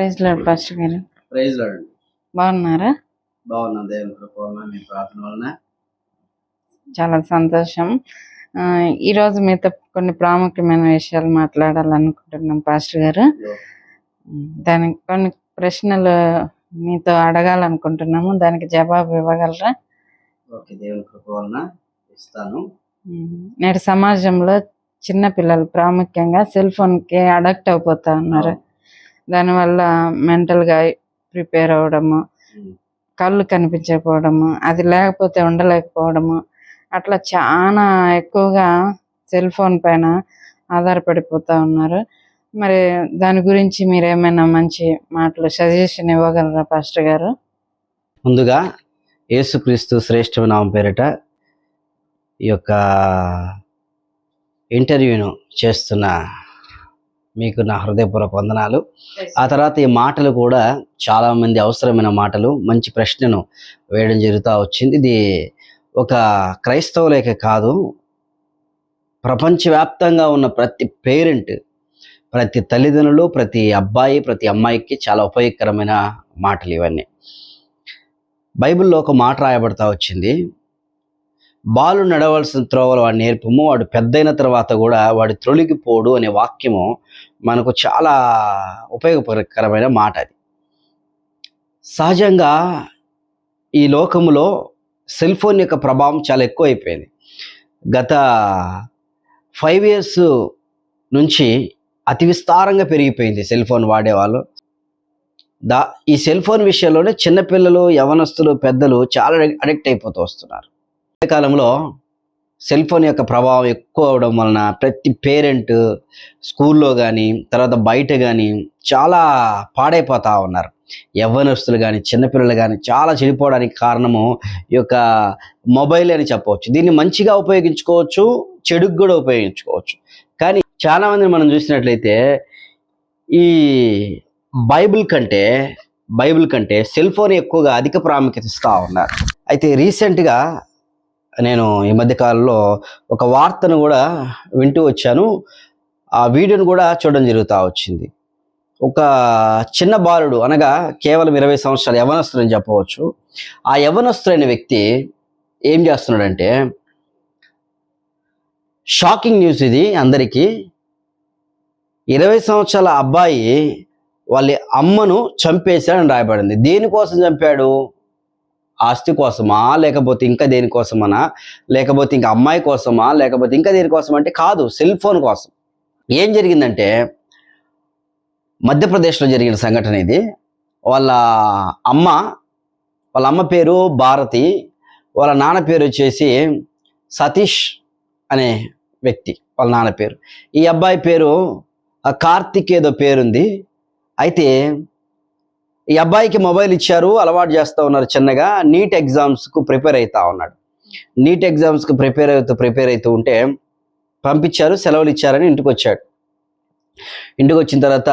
Praise lord pastor గారు. Praise లాడండి బాగున్నారా? బాగున్నా దేవుని కృప మీ ప్రార్థన వలన. చాలా సంతోషం. ఆ, ఈ రోజు మీతో కొన్ని ప్రాముఖ్యమైన విషయాలు మాట్లాడాలనుకుంటున్నాం పాస్టర్ గారు. దానికి కొన్ని ప్రశ్నలు మీతో అడగాలనుకుంటున్నాము. దానికి జవాబు ఇవ్వగలరా? ఓకే దేవుని కృప వలన ఇస్తాను. నేటి సమాజంలో చిన్న పిల్లలు ప్రాముఖ్యంగా సెల్ ఫోన్కి అడక్ట్ అయిపోతా ఉన్నారు. దానివల్ల మెంటల్గా ప్రిపేర్ అవ్వడము. కళ్ళు కనిపించకపోవడము అది లేకపోతే ఉండలేకపోవడము అట్లా చాలా ఎక్కువగా సెల్ ఫోన్ పైన ఆధారపడిపోతా ఉన్నారు మరి దాని గురించి మీరు ఏమైనా మంచి మాటలు సజెషన్ ఇవ్వగలరా పాస్టర్ గారు ముందుగా యేసుక్రీస్తు శ్రేష్ఠ నామం పేరిట ఈ యొక్క ఇంటర్వ్యూను చేస్తున్న మీకు నా హృదయపూర్వక వందనాలు. ఆ తర్వాత ఈ మాటలు కూడా చాలా మంది అవసరమైన మాటలు మంచి ప్రశ్నను వేయడం జరుగుతూ వచ్చింది. ఇది ఒక క్రైస్తవులకే కాదు. ప్రపంచవ్యాప్తంగా ఉన్న ప్రతి పేరెంట్ ప్రతి తల్లిదండ్రులు ప్రతి అబ్బాయి ప్రతి అమ్మాయికి చాలా ఉపయోగకరమైన మాటలు ఇవన్నీ. బైబిల్లో ఒక మాట రాయబడతా వచ్చింది. బాలు నడవలసిన త్రోవలు వాడు నేర్పము వాడు పెద్దయిన తర్వాత కూడా వాడు త్రొలిగిపోడు అనే వాక్యము మనకు చాలా ఉపయోగకరమైన మాట అది. సహజంగా ఈ లోకములో సెల్ ఫోన్ యొక్క ప్రభావం చాలా ఎక్కువ అయిపోయింది గత ఫైవ్ ఇయర్స్ నుంచి అతి విస్తారంగా పెరిగిపోయింది సెల్ ఫోన్ వాడేవాళ్ళు. దా ఈ సెల్ ఫోన్ విషయంలోనే చిన్నపిల్లలు యవనస్తులు పెద్దలు చాలా అడిక్ట్ అయిపోతూ వస్తున్నారు. కాలంలో సెల్ ఫోన్ యొక్క ప్రభావం ఎక్కువ అవడం వలన ప్రతి పేరెంట్ స్కూల్లో కానీ తర్వాత బయట కానీ చాలా పాడైపోతూ ఉన్నారు. యవ్వనస్తులు కానీ చిన్నపిల్లలు కానీ చాలా చెడిపోవడానికి కారణము ఈ యొక్క మొబైల్ అని చెప్పవచ్చు. దీన్ని మంచిగా ఉపయోగించుకోవచ్చు చెడుకు కూడా ఉపయోగించుకోవచ్చు. కానీ చాలా మందిని మనం చూసినట్లయితే ఈ బైబిల్ కంటే బైబిల్ కంటే సెల్ ఫోన్ ఎక్కువగా అధిక ప్రాముఖ్యత ఇస్తూ ఉన్నారు. అయితే రీసెంట్గా నేను ఈ మధ్య కాలంలో ఒక వార్తను కూడా వింటూ వచ్చాను. ఆ వీడియోను కూడా చూడడం జరుగుతూ వచ్చింది. ఒక చిన్న బాలుడు అనగా కేవలం ఇరవై సంవత్సరాలు యవనస్తుడని అని చెప్పవచ్చు. ఆ యవనస్తుడైన వ్యక్తి ఏం చేస్తున్నాడంటే షాకింగ్ న్యూస్ ఇది అందరికీ. ఇరవై సంవత్సరాల అబ్బాయి వాళ్ళ అమ్మను చంపేశాడని రాయబడింది. దేనికోసం చంపాడు? ఆస్తి కోసమా లేకపోతే ఇంకా దేనికోసమనా లేకపోతే ఇంకా అమ్మాయి కోసమా లేకపోతే ఇంకా దేనికోసం అంటే కాదు సెల్ ఫోన్ కోసం. ఏం జరిగిందంటే మధ్యప్రదేశ్లో జరిగిన సంఘటన ఇది. వాళ్ళ అమ్మ వాళ్ళ అమ్మ పేరు భారతి వాళ్ళ నాన్న పేరు వచ్చేసి సతీష్ అనే వ్యక్తి వాళ్ళ నాన్న పేరు. ఈ అబ్బాయి పేరు కార్తిక్ ఏదో పేరుంది. అయితే ఈ అబ్బాయికి మొబైల్ ఇచ్చారు అలవాటు చేస్తూ ఉన్నారు చిన్నగా నీట్ ఎగ్జామ్స్కు ప్రిపేర్ అవుతా ఉన్నాడు. నీట్ ఎగ్జామ్స్కి ప్రిపేర్ అవుతూ ప్రిపేర్ అవుతూ ఉంటే పంపించారు సెలవులు ఇచ్చారని ఇంటికి వచ్చాడు ఇంటికి వచ్చిన తర్వాత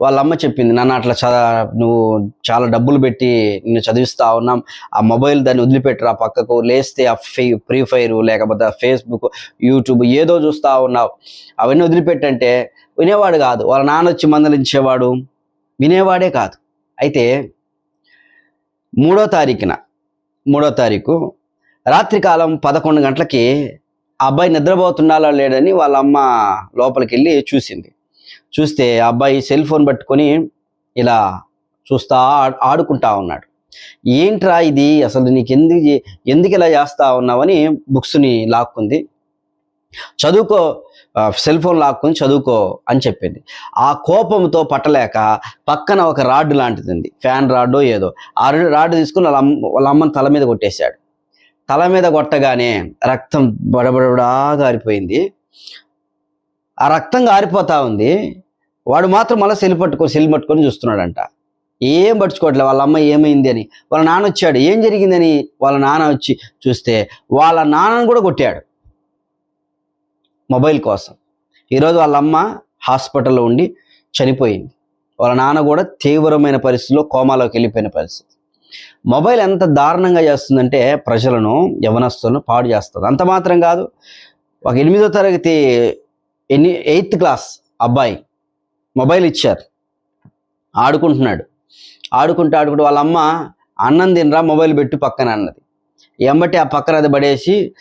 వాళ్ళ అమ్మ చెప్పింది నాన్న అట్లా చద నువ్వు చాలా డబ్బులు పెట్టి నిన్ను చదివిస్తా ఉన్నాం. ఆ మొబైల్ దాన్ని వదిలిపెట్టరా పక్కకు లేస్తే ఆ ఫే ఫ్రీ ఫైర్ లేకపోతే ఫేస్బుక్ యూట్యూబ్ ఏదో చూస్తూ ఉన్నావు. అవన్నీ వదిలిపెట్టంటే వినేవాడు కాదు. వాళ్ళ నాన్న వచ్చి మందలించేవాడు వినేవాడే కాదు. అయితే మూడో తారీఖున మూడో తారీఖు రాత్రికాలం పదకొండు గంటలకి ఆ అబ్బాయి నిద్రపోతున్నాలో లేడని వాళ్ళ అమ్మ లోపలికి వెళ్ళి చూసింది. చూస్తే అబ్బాయి సెల్ ఫోన్ పట్టుకొని ఇలా చూస్తా ఆ- ఆడుకుంటా ఉన్నాడు. ఏంట్రా ఇది? అసలు నీకు ఎందుకు ఎందుకు ఇలా చేస్తా ఉన్నావని బుక్స్ని లాక్కుంది. చదువుకో సెల్ ఫోన్ లాక్కుని చదువుకో అని చెప్పింది. ఆ కోపంతో పట్టలేక పక్కన ఒక రాడ్ లాంటిది ఉంది ఫ్యాన్ రాడ్డో ఏదో. ఆ రాడ్ తీసుకుని వాళ్ళ అమ్మ వాళ్ళ అమ్మని తల మీద కొట్టేశాడు. తల మీద కొట్టగానే రక్తం బడబడబడా గారిపోయింది. ఆ రక్తం గారిపోతా ఉంది. వాడు మాత్రం మళ్ళీ సెల్ పట్టుకొని సెల్ పట్టుకొని చూస్తున్నాడంట. ఏం పట్టుకోవట్లే వాళ్ళ అమ్మ ఏమైంది అని. వాళ్ళ నాన్న వచ్చాడు. ఏం జరిగిందని వాళ్ళ నాన్న వచ్చి చూస్తే వాళ్ళ నాన్నను కూడా కొట్టాడు. మొబైల్ కోసం. ఈరోజు వాళ్ళ అమ్మ హాస్పిటల్లో ఉండి చనిపోయింది. వాళ్ళ నాన్న కూడా తీవ్రమైన పరిస్థితిలో కోమాలోకి వెళ్ళిపోయిన పరిస్థితి. మొబైల్ ఎంత దారుణంగా చేస్తుందంటే ప్రజలను యవనస్తులను పాడు చేస్తుంది. అంత మాత్రం కాదు. ఒక ఎనిమిదో తరగతి ఎన్ని ఎయిత్ క్లాస్ అబ్బాయి మొబైల్ ఇచ్చారు. ఆడుకుంటున్నాడు. ఆడుకుంటూ ఆడుకుంటూ వాళ్ళ అమ్మ అన్నం తినరా మొబైల్ పెట్టి పక్కన అన్నది. ఎంబటి ఆ పక్కన అది పడేసి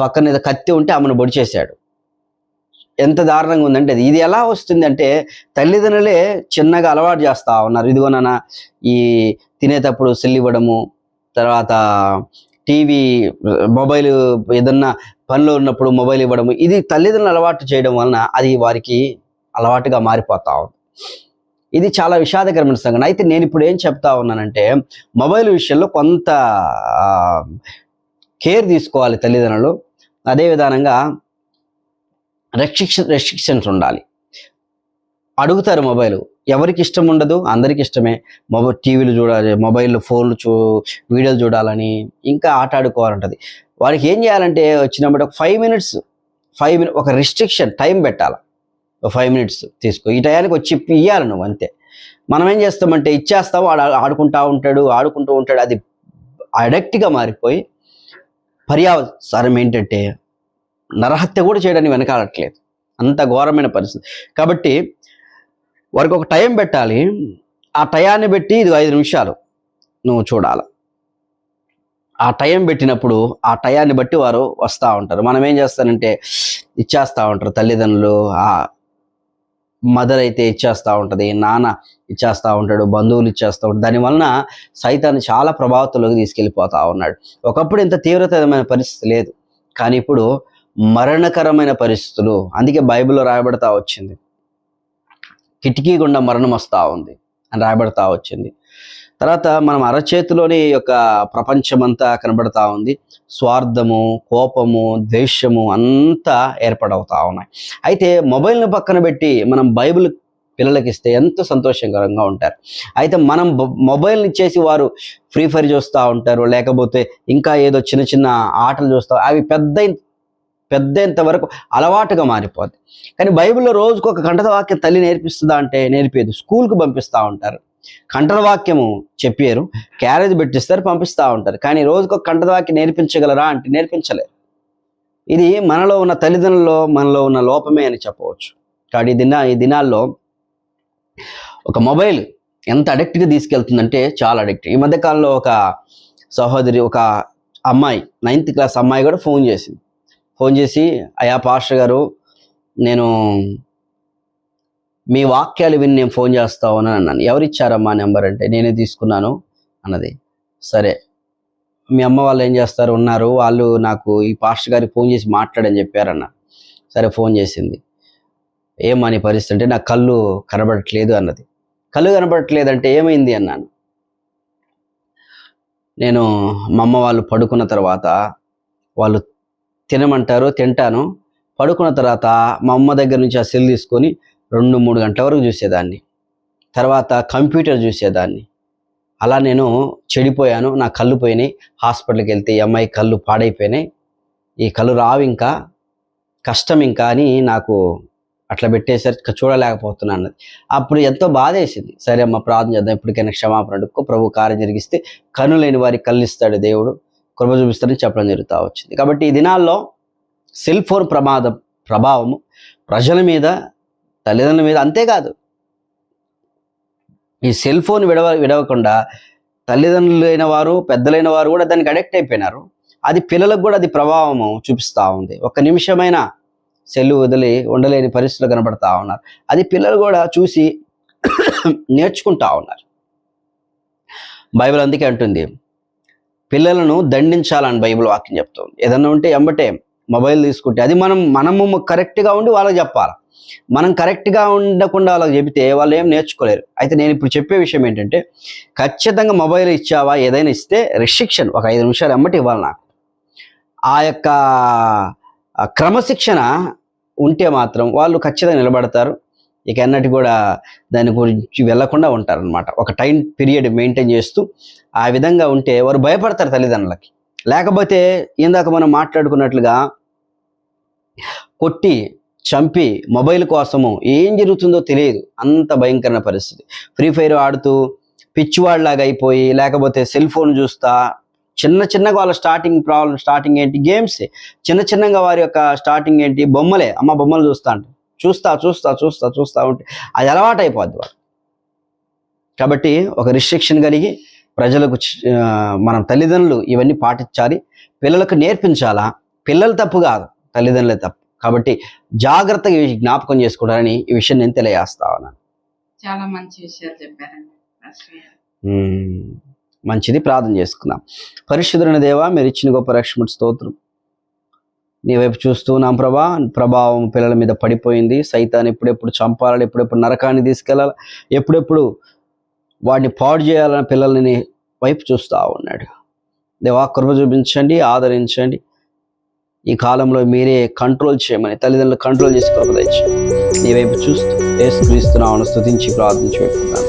పక్కన ఏదో కత్తి ఉంటే ఆమెను బొడిచేశాడు. ఎంత దారుణంగా ఉందంటే అది. ఇది ఎలా వస్తుంది అంటే తల్లిదండ్రులే చిన్నగా అలవాటు చేస్తూ ఉన్నారు. ఇదిగోనన్న ఈ తినేటప్పుడు సెల్ ఇవ్వడము తర్వాత టీవీ మొబైల్ ఏదన్నా పనిలో ఉన్నప్పుడు మొబైల్ ఇవ్వడము ఇది తల్లిదండ్రులు అలవాటు చేయడం వలన అది వారికి అలవాటుగా మారిపోతా ఉంది. ఇది చాలా విషాదకరమైన సంఘటన. అయితే నేను ఇప్పుడు ఏం చెప్తా ఉన్నానంటే మొబైల్ విషయంలో కొంత కేర్ తీసుకోవాలి తల్లిదండ్రులు. అదే విధానంగా రెస్ట్రిక్షన్ రెస్ట్రిక్షన్స్ ఉండాలి. అడుగుతారు మొబైల్ ఎవరికి ఇష్టం ఉండదు అందరికి ఇష్టమే. మొబైల్ టీవీలు చూడాలి మొబైల్ ఫోన్లు చూ వీడియోలు చూడాలని ఇంకా ఆట ఆడుకోవాలంటది. వాడికి ఏం చేయాలంటే వచ్చినప్పుడు ఒక ఫైవ్ మినిట్స్ ఫైవ్ మినిట్ ఒక రిస్ట్రిక్షన్ టైం పెట్టాలి. ఒక ఫైవ్ మినిట్స్ తీసుకో. ఈ టయానికి వచ్చి ఇవ్వాలి నువ్వు అంతే. మనం ఏం చేస్తామంటే ఇచ్చేస్తాం వాడు ఆడుకుంటా ఉంటాడు ఆడుకుంటూ ఉంటాడు అది అడక్ట్గా మారిపోయి పర్యావసరం ఏంటంటే నరహత్య కూడా చేయడానికి వెనకాడట్లేదు. అంత ఘోరమైన పరిస్థితి. కాబట్టి వారికి ఒక టైం పెట్టాలి. ఆ టయాన్ని పెట్టి ఇది ఐదు నిమిషాలు నువ్వు చూడాలి. ఆ టైం పెట్టినప్పుడు ఆ టయాన్ని బట్టి వారు వస్తూ ఉంటారు. మనం ఏం చేస్తానంటే ఇచ్చేస్తూ ఉంటారు. తల్లిదండ్రులు ఆ మదర్ అయితే ఇచ్చేస్తూ ఉంటుంది నాన్న ఇచ్చేస్తూ ఉంటాడు బంధువులు ఇచ్చేస్తూ ఉంటాడు దానివలన సైతాన్ని చాలా ప్రభావితంలోకి తీసుకెళ్ళిపోతూ ఉన్నాడు. ఒకప్పుడు ఇంత తీవ్రతరమైన పరిస్థితి లేదు. కానీ ఇప్పుడు మరణకరమైన పరిస్థితులు. అందుకే బైబిల్లో రాయబడతా వచ్చింది. కిటికీ గుండా మరణం వస్తూ ఉంది అని రాయబడతా వచ్చింది. తర్వాత మనం అరచేతిలోని యొక్క ప్రపంచమంతా కనబడతా ఉంది. స్వార్థము కోపము ద్వేషము అంతా ఏర్పడవుతా ఉన్నాయి. అయితే మొబైల్ని పక్కన పెట్టి మనం బైబిల్ పిల్లలకి ఇస్తే ఎంతో సంతోషకరంగా ఉంటారు. అయితే మనం మొబైల్ని ఇచ్చేసి వారు ఫ్రీ ఫైర్ చూస్తూ ఉంటారు. లేకపోతే ఇంకా ఏదో చిన్న చిన్న ఆటలు చూస్తూ అవి పెద్ద పెద్దంత వరకు అలవాటుగా మారిపోద్ది. కానీ బైబిల్లో రోజుకు ఒక కంటద వాక్యం తల్లి నేర్పిస్తుందా అంటే నేర్పేది. స్కూల్కి పంపిస్తూ ఉంటారు. కంటద వాక్యము చెప్పారు. క్యారేజ్ పెట్టిస్తారు పంపిస్తూ ఉంటారు. కానీ రోజుకు ఒక కంటద వాక్యం నేర్పించగలరా అంటే నేర్పించలేరు. ఇది మనలో ఉన్న తల్లిదండ్రుల్లో మనలో ఉన్న లోపమే అని చెప్పవచ్చు. కాబట్టి ఈ దిన ఈ దినాల్లో ఒక మొబైల్ ఎంత అడిక్ట్గా తీసుకెళ్తుందంటే చాలా అడిక్ట్. ఈ మధ్యకాలంలో ఒక సహోదరి ఒక అమ్మాయి నైన్త్ క్లాస్ అమ్మాయి కూడా ఫోన్ చేసింది. ఫోన్ చేసి అయా పాస్టర్ గారు నేను మీ వాక్యాలు విని నేను ఫోన్ చేస్తావు అని అన్నాను. ఎవరిచ్చారమ్మా నెంబర్? అంటే నేనే తీసుకున్నాను అన్నది. సరే. మీ అమ్మ వాళ్ళు ఏం చేస్తారు? ఉన్నారు. వాళ్ళు నాకు ఈ పాస్టర్ గారికి ఫోన్ చేసి మాట్లాడని చెప్పారన్న. సరే ఫోన్ చేసింది. ఏమని పరిస్థితి? అంటే నా కళ్ళు కనబడట్లేదు అన్నది. కళ్ళు కనబడట్లేదు అంటే ఏమైంది? అన్నాను. నేను మా అమ్మ వాళ్ళు పడుకున్న తర్వాత వాళ్ళు తినమంటారు తింటాను. పడుకున్న తర్వాత మా అమ్మ దగ్గర నుంచి ఆ సెల్ తీసుకొని రెండు మూడు గంటల వరకు చూసేదాన్ని. తర్వాత కంప్యూటర్ చూసేదాన్ని. అలా నేను చెడిపోయాను. నా కళ్ళు పోయినాయి. హాస్పిటల్కి వెళ్తే ఈ అమ్మాయి కళ్ళు పాడైపోయినాయి. ఈ కళ్ళు రావు ఇంకా. కష్టం ఇంకా అని నాకు అట్లా పెట్టేసరికి చూడలేకపోతున్నాను. అన్నది అప్పుడు ఎంతో బాధ వేసింది. సరే అమ్మ ప్రార్థన చేద్దాం. ఇప్పటికైనా క్షమాపణ అడుక్కో. ప్రభు కార్యం జరిగిస్తే కనులేని వారికి కళ్ళు ఇస్తాడు దేవుడు. కృప చూపిస్తారని చెప్పడం జరుగుతూ వచ్చింది. కాబట్టి ఈ దినాల్లో సెల్ ఫోన్ ప్రమాదం ప్రభావము ప్రజల మీద తల్లిదండ్రుల మీద అంతేకాదు. ఈ సెల్ ఫోన్ విడవ విడవకుండా తల్లిదండ్రులైన వారు పెద్దలైన వారు కూడా దానికి అడిక్ట్ అయిపోయినారు. అది పిల్లలకు కూడా అది ప్రభావము చూపిస్తూ ఉంది. ఒక నిమిషమైన సెల్ వదిలి ఉండలేని పరిస్థితులు కనబడతా ఉన్నారు. అది పిల్లలు కూడా చూసి నేర్చుకుంటా ఉన్నారు. బైబిల్ అందుకే అంటుంది పిల్లలను దండించాలని బైబిల్ వాక్యం చెప్తుంది. ఏదన్నా ఉంటే ఎంబటే మొబైల్ తీసుకుంటే అది మనం మనము కరెక్ట్గా ఉండి వాళ్ళకి చెప్పాలి? మనం కరెక్ట్గా ఉండకుండా వాళ్ళకి చెబితే వాళ్ళు ఏం నేర్చుకోలేరు. అయితే నేను ఇప్పుడు చెప్పే విషయం ఏంటంటే ఖచ్చితంగా మొబైల్ ఇచ్చావా? ఏదైనా ఇస్తే రిస్ట్రిక్షన్ ఒక ఐదు నిమిషాలు ఎమ్మటి ఇవ్వాలి నాకు. ఆ యొక్క క్రమశిక్షణ ఉంటే మాత్రం వాళ్ళు ఖచ్చితంగా నిలబడతారు. ఇక అన్నట్టు కూడా దాని గురించి వెళ్ళకుండా ఉంటారనమాట ఒక టైం పీరియడ్ మెయింటైన్ చేస్తూ ఆ విధంగా ఉంటే వారు భయపడతారు తల్లిదండ్రులకి. లేకపోతే ఇందాక మనం మాట్లాడుకున్నట్లుగా కొట్టి చంపి మొబైల్ కోసము ఏం జరుగుతుందో తెలియదు. అంత భయంకరమైన పరిస్థితి. ఫ్రీ ఫైర్ ఆడుతూ పిచ్చివాళ్ళలాగా అయిపోయి లేకపోతే సెల్ ఫోన్ చూస్తా చిన్న చిన్నగా వాళ్ళ స్టార్టింగ్ ప్రాబ్లం స్టార్టింగ్ ఏంటి? గేమ్స్. చిన్న చిన్నగా వారి యొక్క స్టార్టింగ్ ఏంటి? బొమ్మలే. అమ్మ బొమ్మలు చూస్తా అంటే. చూస్తా చూస్తా చూస్తా చూస్తా ఉంటే అది అలవాటు అయిపోద్ది వాళ్ళు కాబట్టి ఒక రిస్ట్రిక్షన్ కలిగి ప్రజలకు మనం తల్లిదండ్రులు ఇవన్నీ పాటించాలి. పిల్లలకు నేర్పించాలా? పిల్లలు తప్పు కాదు. తల్లిదండ్రులే తప్పు. కాబట్టి జాగ్రత్తగా జ్ఞాపకం చేసుకోవడాలని ఈ విషయం నేను తెలియజేస్తా ఉన్నాను. చాలా మంచి విషయాలు చెప్పారండి. మంచిది. ప్రార్థన చేసుకుందాం. పరిశుద్ధులైన దేవా మీరు ఇచ్చిన గొప్ప రక్షణ స్తోత్రం. నీ వైపు చూస్తున్నాం ప్రభా. ప్రభావం పిల్లల మీద పడిపోయింది. సైతాన్ని ఎప్పుడెప్పుడు చంపాలని ఎప్పుడెప్పుడు నరకాన్ని తీసుకెళ్ళాలి? ఎప్పుడెప్పుడు వాడిని పాడు చేయాలని పిల్లల్ని వైపు చూస్తూ ఉన్నాడు. దేవా కృప చూపించండి ఆదరించండి. ఈ కాలంలో మీరే కంట్రోల్ చేయమని తల్లిదండ్రులు కంట్రోల్ చేసి కృప తెచ్చండి నీ వైపు చూస్తూ ఏసుక్రీస్తున్నామని స్థుతించి ప్రార్థించి పెట్టుకున్నాను